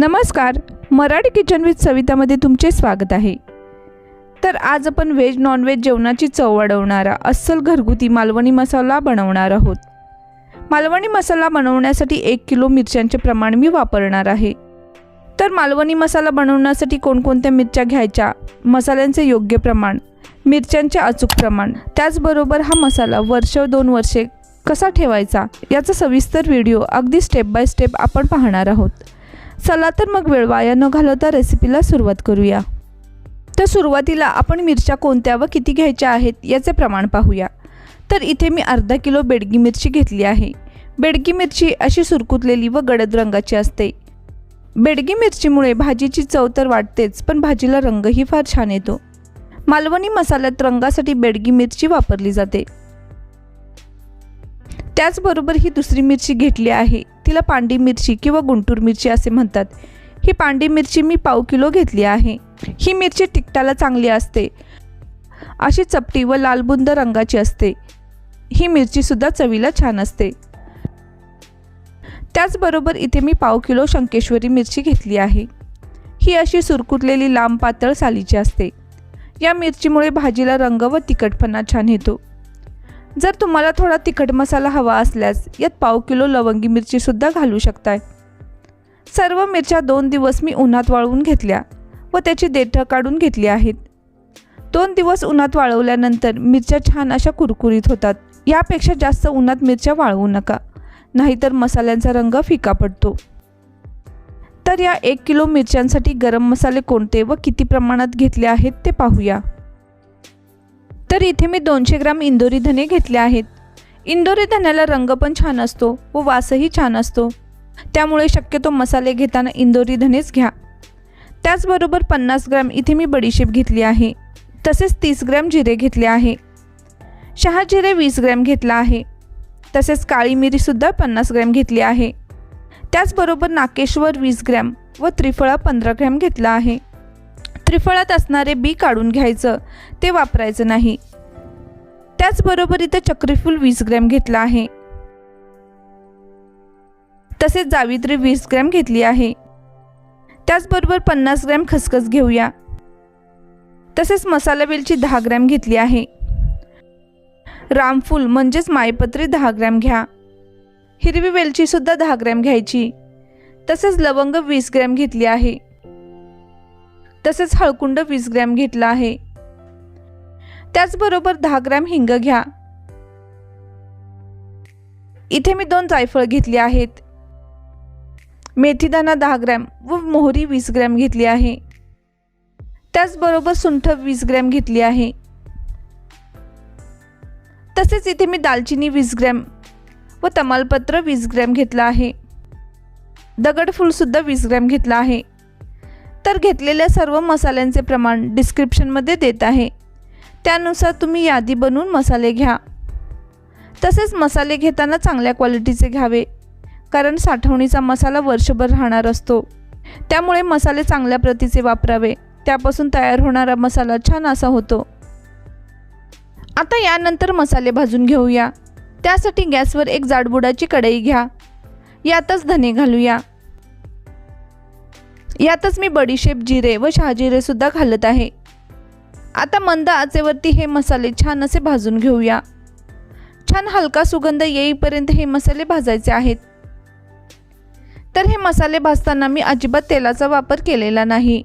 नमस्कार. Marathi kitchen with सवितामध्ये तुमचे स्वागत आहे. तर आज आपण व्हेज नॉनव्हेज जेवणाची चव वाढवणारा अस्सल घरगुती मालवणी मसाला बनवणार आहोत. मालवणी मसाला बनवण्यासाठी एक किलो मिरच्यांचे प्रमाण मी वापरणार आहे. तर मालवणी मसाला बनवण्यासाठी कोणकोणत्या मिरच्या घ्यायच्या? मसाल्यांचे योग्य प्रमाण मिरच्यांचे अचूक प्रमाण. त्याचबरोबर हा मसाला वर्ष दोन वर्षे कसा ठेवायचा? याचा सविस्तर व्हिडिओ अगदी स्टेप बाय स्टेप आपण पाहणार आहोत. चला तर मग वेळ वाया न घालवता रेसिपीला सुरुवात करूया. तर सुरुवातीला आपण मिरच्या कोणत्या व किती घ्यायच्या आहेत याचे प्रमाण पाहूया. तर इथे मी अर्धा किलो बेडगी मिरची घेतली आहे. बेडगी मिरची अशी सुरकुतलेली व गडद रंगाची असते. बेडगी मिरचीमुळे भाजीची चव तर वाटतेच पण भाजीला रंगही फार छान येतो. मालवणी मसाल्यात रंगासाठी बेडगी मिरची वापरली जाते. त्याचबरोबर ही दुसरी मिरची घेतली आहे. तिला पांडी मिरची किंवा गुंटूर मिरची असे म्हणतात. ही पांडी मिरची मी पाव किलो घेतली आहे. ही मिरची तिकटाला चांगली असते. अशी चपटी व लालबुंद रंगाची असते. ही मिरचीसुद्धा चवीला छान असते. त्याचबरोबर इथे मी पाव किलो शंकेश्वरी मिरची घेतली आहे. ही अशी सुरकुतलेली लांब पातळ सालीची असते. या मिरचीमुळे भाजीला रंग व तिखटपणा छान येतो. जर तुम्हाला थोडा तिखट मसाला हवा असल्यास यात पाव किलो लवंगी मिरचीसुद्धा घालू शकताय. सर्व मिरच्या दोन दिवस मी उन्हात वाळवून घेतल्या व त्याची देठं काढून घेतली आहेत. दोन दिवस उन्हात वाळवल्यानंतर मिरच्या छान अशा कुरकुरीत होतात. यापेक्षा जास्त उन्हात मिरच्या वाळवू नका नाहीतर मसाल्यांचा रंग फिका पडतो. तर या एक किलो मिरच्यांसाठी गरम मसाले कोणते व किती प्रमाणात घेतले आहेत ते पाहूया. तर इथे मी दोनशे ग्राम इंदोरी धने घेतले आहेत. इंदोरी धन्याला रंग पण छान असतो व वासही छान असतो. त्यामुळे शक्यतो मसाले घेताना इंदोरी धनेच घ्या. त्याचबरोबर पन्नास ग्रॅम इथे मी बडीशेप घेतली आहे. तसेच तीस ग्रॅम जिरे घेतले आहे. शहा जिरे वीस ग्रॅम घेतला आहे. तसेच काळी मिरीसुद्धा पन्नास ग्रॅम घेतली आहे. त्याचबरोबर नाकेश्वर वीस ग्रॅम व त्रिफळा पंधरा ग्रॅम घेतला आहे. त्रिफळात असणारे बी काढून घ्यायचं. ते वापरायचं नाही. त्याचबरोबर इथं चक्रीफूल वीस ग्रॅम घेतला आहे. तसेच जावित्री वीस ग्रॅम घेतली आहे. त्याचबरोबर पन्नास ग्रॅम खसखस घेऊया. तसेच मसाला वेलची दहा ग्रॅम घेतली आहे. रामफूल म्हणजेच मायपत्री दहा ग्रॅम घ्या. हिरवी वेलचीसुद्धा दहा ग्रॅम घ्यायची. तसेच लवंग वीस ग्रॅम घेतली आहे. तसेच हळकुंड वीस ग्रॅम घेतला आहे. त्याचबरोबर दहा ग्रॅम हिंग घ्या. इथे मी दोन जायफळ घेतली आहेत. मेथीदाणा दहा ग्रॅम व मोहरी वीस ग्रॅम घेतली आहे. त्याचबरोबर सुंठ वीस ग्रॅम घेतली आहे. तसेच इथे मी दालचिनी वीस ग्रॅम व तमालपत्र वीस ग्रॅम घेतला आहे. दगडफूलसुद्धा वीस ग्रॅम घेतला आहे. तर घेतलेल्या सर्व मसाल्यांचे प्रमाण डिस्क्रिप्शनमध्ये देत आहे. त्यानुसार तुम्ही यादी बनवून मसाले घ्या. तसेच मसाले घेताना चांगल्या क्वालिटीचे घ्यावे कारण साठवणीचा मसाला वर्षभर राहणार असतो. त्यामुळे मसाले चांगल्या प्रतीचे वापरावे त्यापासून तयार होणारा मसाला छान असा होतो. आता यानंतर मसाले भाजून घेऊया. त्यासाठी गॅसवर एक जाडबुडाची कढई घ्या. यातच धने घालूया. यातच मी बडीशेप जिरे व शहाजिरेसुद्धा घालत आहे. आता मंद आचेवरती हे मसाले छान असे भाजून घेऊया. छान हलका सुगंध येईपर्यंत हे मसाले भाजायचे आहेत. तर हे मसाले भाजताना मी अजिबात तेलाचा वापर केलेला नाही.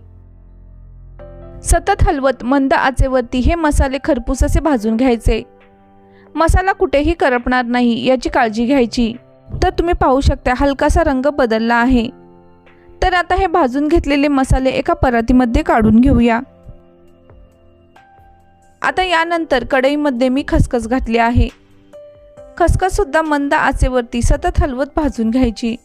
सतत हलवत मंद आचेवरती हे मसाले खरपूस असे भाजून घ्यायचे. मसाला कुठेही करपणार नाही याची काळजी घ्यायची. तर तुम्ही पाहू शकता हलकासा रंग बदलला आहे. तर आता हे भाजून घेतलेले मसाले एका परातीमध्ये काढून घेऊया. आता यानंतर कढईमध्ये मी खसखस घातली आहे. खसखससुद्धा मंद आचेवरती सतत हलवत भाजून घ्यायची.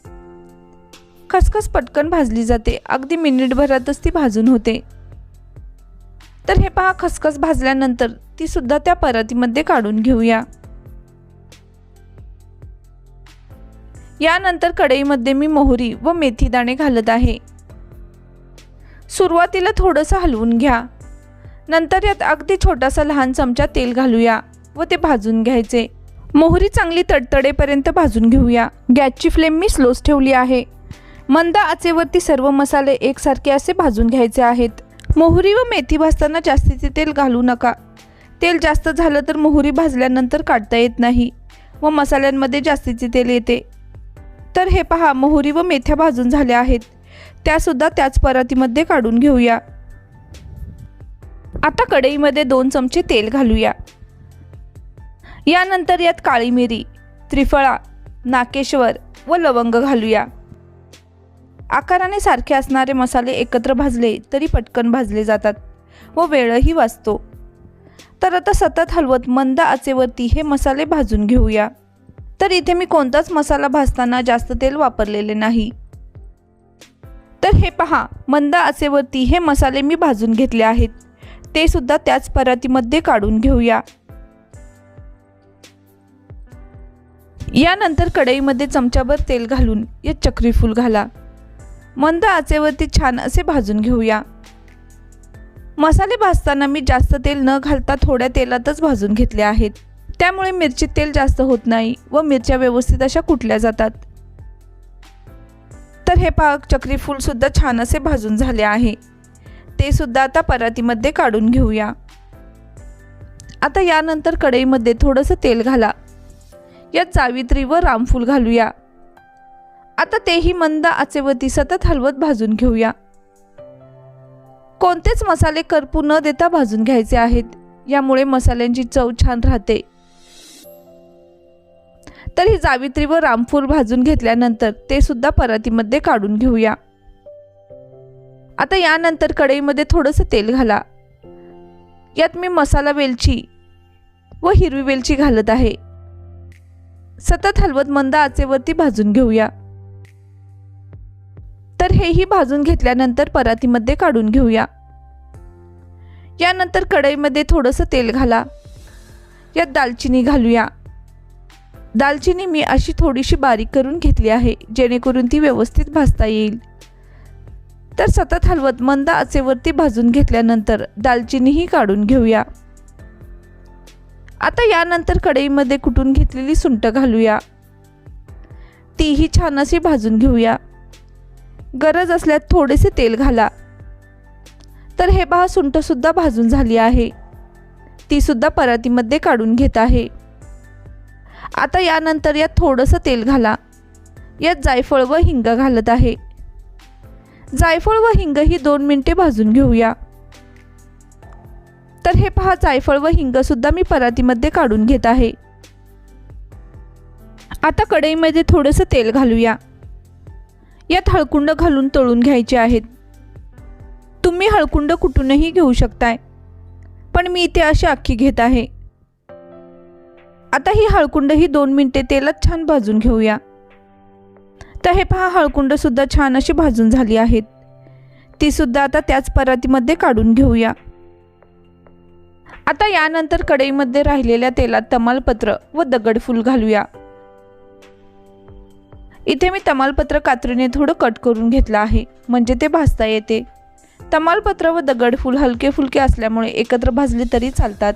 खसखस पटकन भाजली जाते. अगदी मिनिटभरातच ती भाजून होते. तर हे पहा खसखस भाजल्यानंतर ती सुद्धा त्या परातीमध्ये काढून घेऊया. यानंतर कढईमध्ये मी मोहरी व मेथी दाणे घालत आहे. सुरुवातीला थोडंसं हलवून घ्या. नंतर यात अगदी छोटासा लहान चमचा तेल घालूया व ते भाजून घ्यायचे. मोहरी चांगली तडतडेपर्यंत भाजून घेऊया. गॅसची फ्लेम मी स्लोच ठेवली आहे. मंद आचेवरती सर्व मसाले एकसारखे असे भाजून घ्यायचे आहेत. मोहरी व मेथी भाजताना जास्तीचे तेल घालू नका. तेल जास्त झालं तर मोहरी भाजल्यानंतर काढता येत नाही व मसाल्यांमध्ये जास्तीचे तेल येते. तर हे पहा मोहरी व मेथ्या भाजून झाल्या आहेत. त्यासुद्धा त्याच परातीमध्ये काढून घेऊया. आता कढईमध्ये दोन चमचे तेल घालूया. यानंतर यात काळी मिरी त्रिफळा नाकेश्वर व लवंग घालूया. आकाराने सारखे असणारे मसाले एकत्र भाजले तरी पटकन भाजले जातात व वेळही वाचतो. तर आता सतत हलवत मंद आचेवरती हे मसाले भाजून घेऊया. तर इथे मी कोणताच मसाला भाजताना जास्त तेल वापरलेले नाही. तर हे पहा मंद आचेवरती हे मसाले मी भाजून घेतले आहेत. ते सुद्धा त्याच परातीमध्ये काढून घेऊया. यानंतर कढईमध्ये चमच्याभर तेल घालून या चक्रीफूल घाला. मंद आचेवरती छान असे भाजून घेऊया. मसाले भाजताना मी जास्त तेल न घालता थोड्या तेलातच भाजून घेतले आहेत. त्यामुळे मिरचीत तेल जास्त होत नाही व मिरच्या व्यवस्थित अशा कुटल्या जातात. तर हे पाक चक्री छान असे भाजून झाले आहे. ते सुद्धा आता परातीमध्ये काढून घेऊया. आता यानंतर कढईमध्ये थोडंसं तेल घाला. यात जावित्री व रामफूल घालूया. आता तेही मंद आचेवती सतत हलवत भाजून घेऊया. कोणतेच मसाले करपू न देता भाजून घ्यायचे आहेत. यामुळे मसाल्यांची चव छान राहते. तर ही जावित्री व रामफूल भाजून घेतल्यानंतर ते सुद्धा परातीमध्ये काढून घेऊया. आता यानंतर कढईमध्ये थोडंसं तेल घाला. यात मी मसाला वेलची व हिरवी वेलची घालत आहे. सतत हलवत मंद आचेवरती भाजून घेऊया. तर हेही भाजून घेतल्यानंतर परातीमध्ये काढून घेऊया. यानंतर कढईमध्ये थोडंसं तेल घाला. यात दालचिनी घालूया. दालचिनी मी अशी थोडीशी बारीक करून घेतली आहे जेणेकरून ती व्यवस्थित भाजता येईल. तर सतत हलवत मंद आचेवरती भाजून घेतल्यानंतर दालचिनीही काढून घेऊया. आता यानंतर कढईमध्ये कुटून घेतलेली सुंट घालूया. तीही छान अशी भाजून घेऊया. गरज असल्यास थोडेसे तेल घाला. तर हे पहा सुंठसुद्धा भाजून झाली आहे. तीसुद्धा परातीमध्ये काढून घेत आहे. आता यानंतर यात थोडंसं तेल घाला. यात जायफळ व हिंग घालत आहे. जायफळ व हिंग ही दोन मिनिटे भाजून घेऊया. तर हे पहा जायफळ व हिंग सुद्धा मी परातीमध्ये काढून घेत आहे. आता कढईमध्ये थोडंसं तेल घालूया. यात हळकुंड घालून तळून घ्यायचे आहेत. तुम्ही हळकुंड कुठूनही घेऊ शकताय पण मी इथे अशी अख्खी घेत आहे. आता ही हळकुंड ही दोन मिनिटे तेलात छान भाजून घेऊया. तर हे पहा हळकुंड सुद्धा छान अशी भाजून झाली आहेत. ती सुद्धा आता त्याच परातीमध्ये काढून घेऊया. आता यानंतर कढईमध्ये राहिलेल्या तेलात तमालपत्र व दगडफूल घालूया. इथे मी तमालपत्र कात्रीने थोडं कट करून घेतलं आहे म्हणजे ते भाजता येते. तमालपत्र व दगडफूल हलके फुलके असल्यामुळे एकत्र भाजले तरी चालतात.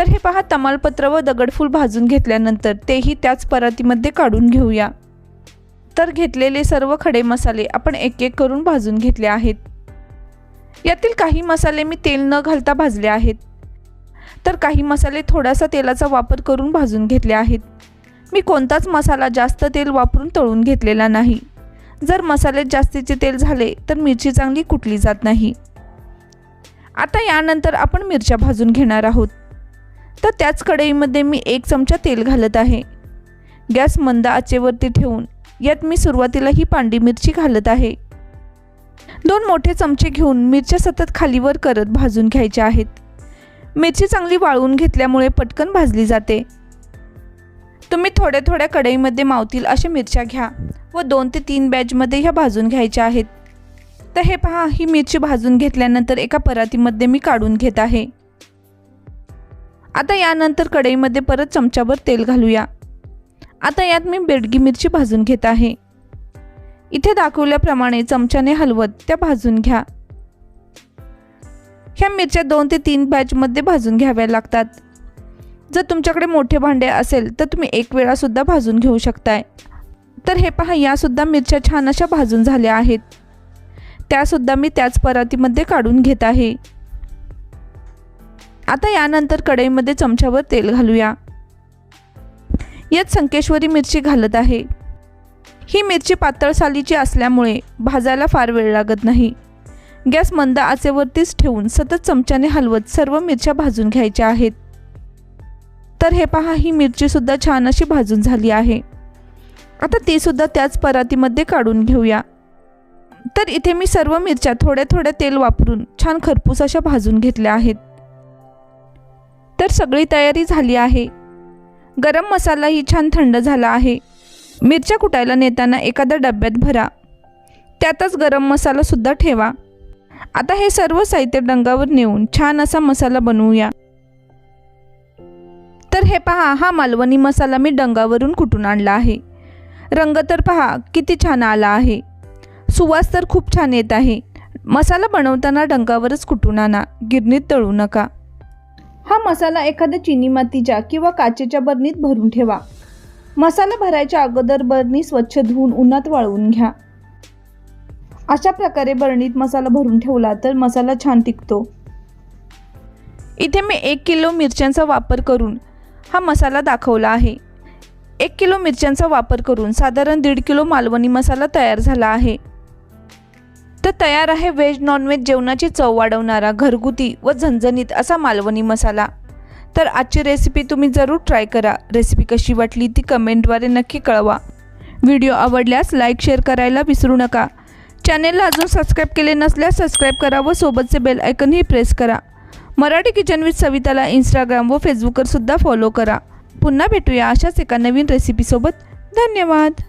तर हे पहा तमालपत्र व दगडफूल भाजून घेतल्यानंतर तेही त्याच परातीमध्ये काढून घेऊया. तर घेतलेले सर्व खडे मसाले आपण एक एक करून भाजून घेतले आहेत. यातील काही मसाले मी तेल न घालता भाजले आहेत. तर काही मसाले थोडासा तेलाचा वापर करून भाजून घेतले आहेत. मी कोणताच मसाला जास्त तेल वापरून तळून घेतलेला नाही. जर मसाल्यात जास्तीचे तेल झाले तर मिरची चांगली कुटली जात नाही. आता यानंतर आपण मिरच्या भाजून घेणार आहोत. तर त्याच कढईमध्ये मी एक चमचा तेल घालत आहे. गॅस मंद आचेवरती ठेवून यात मी सुरुवातीला ही पांडी मिरची घालत आहे. दोन मोठे चमचे घेऊन मिरच्या सतत खालीवर करत भाजून घ्यायच्या आहेत. मिरची चांगली वाळवून घेतल्यामुळे पटकन भाजली जाते. तुम्ही थोड्या थोड्या कढईमध्ये मावतील अशा मिरच्या घ्या व दोन ते तीन बॅचमध्ये ह्या भाजून घ्यायच्या आहेत. तर हे पहा ही मिरची भाजून घेतल्यानंतर एका परातीमध्ये मी काढून घेत आहे. आता यानंतर कढईमध्ये परत चमचाभर तेल घालूया. आता यात मी बेडगी मिरची भाजून घेत आहे. इथे दाखवल्याप्रमाणे चमच्याने हलवत त्या भाजून घ्या. ह्या मिरच्या दोन ते तीन बॅचमध्ये भाजून घ्याव्या लागतात. जर तुमच्याकडे मोठे भांडे असेल तर तुम्ही एक वेळासुद्धा भाजून घेऊ शकताय. तर हे पहा यासुद्धा मिरच्या छान अशा भाजून झाल्या आहेत. त्यासुद्धा मी त्याच परातीमध्ये काढून घेत आहे. आता यानंतर कढईमध्ये चमच्यावर तेल घालूया. यात संकेश्वरी मिरची घालत आहे. ही मिरची पातळ सालीची असल्यामुळे भाजायला फार वेळ लागत नाही. गॅस मंद आचेवरतीच ठेवून सतत चमच्याने हलवत सर्व मिरच्या भाजून घ्यायच्या आहेत. तर हे पहा ही मिरचीसुद्धा छान अशी भाजून झाली आहे. आता तीसुद्धा त्याच परातीमध्ये काढून घेऊया. तर इथे मी सर्व मिरच्या थोड्या थोड्या तेल वापरून छान खरपूस अशा भाजून घेतल्या आहेत. तर सगळी तयारी झाली आहे. गरम मसालाही छान थंड झाला आहे. मिरच्या कुटायला नेताना एखाद्या डब्यात भरा. त्यातच गरम मसालासुद्धा ठेवा. आता हे सर्व साहित्य डंगावर नेऊन छान असा मसाला बनवूया. तर हे पहा हा मालवणी मसाला मी डंगावरून कुटून आणला आहे. रंग तर पहा किती छान आला आहे. सुवास तर खूप छान येत आहे. मसाला बनवताना डंगावरच कुटून आणा गिरणीत तळू नका. हा मसाला एखाद्या चिनी मातीच्या किंवा काचेच्या बरणीत भरून ठेवा. मसाला भरायच्या अगोदर बरणी स्वच्छ धुवून उन्हात वाळवून घ्या. अशा प्रकारे बरणीत मसाला भरून ठेवला तर मसाला छान टिकतो. इथे मी एक किलो मिरच्यांचा वापर करून हा मसाला दाखवला आहे. एक किलो मिरच्यांचा वापर करून साधारण दीड किलो मालवणी मसाला तयार झाला आहे. तर तयार आहे व्हेज नॉनव्हेज जेवणाची चव वाढवणारा घरगुती व झणझणीत असा मालवणी मसाला. तर आजची रेसिपी तुम्ही जरूर ट्राय करा. रेसिपी कशी वाटली ती कमेंटद्वारे नक्की कळवा. व्हिडिओ आवडल्यास लाईक शेअर करायला विसरू नका. चॅनेलला अजून सबस्क्राईब केले नसल्यास सबस्क्राईब करा व सोबतचे बेल आयकनही प्रेस करा. मराठी किचन विथ सविताला इंस्टाग्राम व फेसबुकवर सुद्धा फॉलो करा. पुन्हा भेटूया अशाच एका नवीन रेसिपीसोबत धन्यवाद!